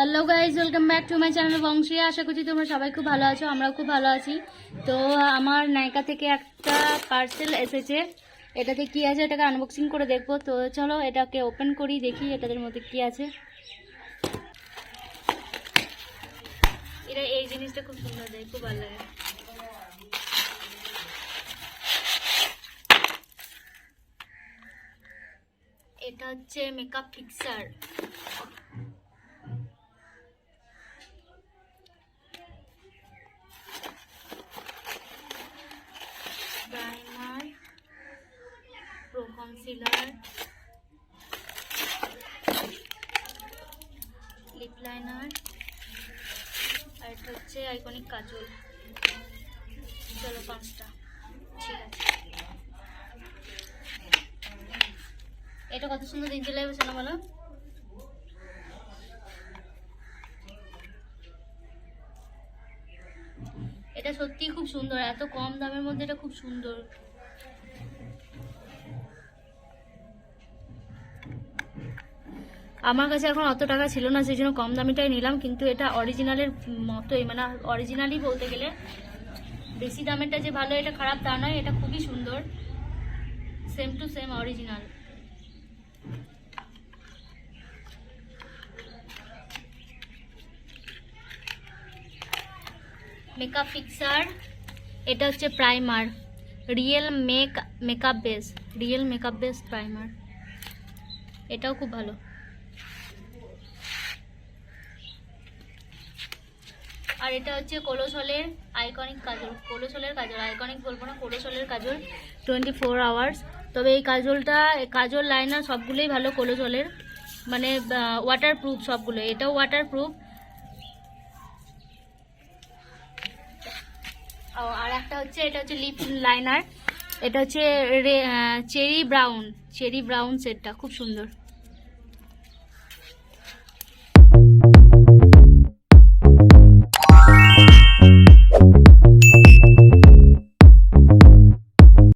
Hello guys welcome back to my channel Banshi আশা করছি তোমরা সবাই খুব ভালো আছো, আমরাও খুব ভালো আছি। তো, আমার নায়িকা থেকে একটা পার্সেল এসেছে। এটাতে কি আছে? এটাকে আনবক্সিং করে দেখব। তো, চলো, এটাকে ওপেন করি, দেখি এটাদের মধ্যে কি আছে। এটা এই জিনিসটা খুব সুন্দর দেয়, খুব ভালো লাগে। এটা হচ্ছে makeup fixer primer pro concealer lip liner আর এটা হচ্ছে আইকনিক কাজল। চলো পাঁচটা। ঠিক আছে। এটা কত সুন্দর দিন চলে যাবে শোনা বলো? এটা সত্যিই খুব সুন্দর। এত কম দামের মধ্যে এটা খুব সুন্দর। আমার কাছে এখন অত টাকা ছিল না, সেই জন্য কম দামিটাই নিলাম, কিন্তু এটা অরিজিনালের মতোই মানে অরিজিনালই বলতে গেলে। বেশি দামেরটা যে ভালো, এটা খারাপ তা নয়, এটা খুবই সুন্দর। Same to same original makeup fixer এটা হচ্ছে primer real make makeup base real makeup base primer এটাও খুব ভালো। আর এটা হচ্ছে কোলোসলের আইকনিক কাজল। কোলোসলের কাজল আইকনিক বলব না, কোলোসলের কাজল টোয়েন্টি ফোর আওয়ার্স তবে এই কাজলটা কাজল লাইনার সবগুলোই ভালো কোলোসলের। মানে ওয়াটার প্রুফ সবগুলো। এটাও ওয়াটার প্রুফ আর একটা হচ্ছে, এটা হচ্ছে লিপ লাইনার এটা হচ্ছে চেরি ব্রাউন চেরি ব্রাউন সেটটা খুব সুন্দর।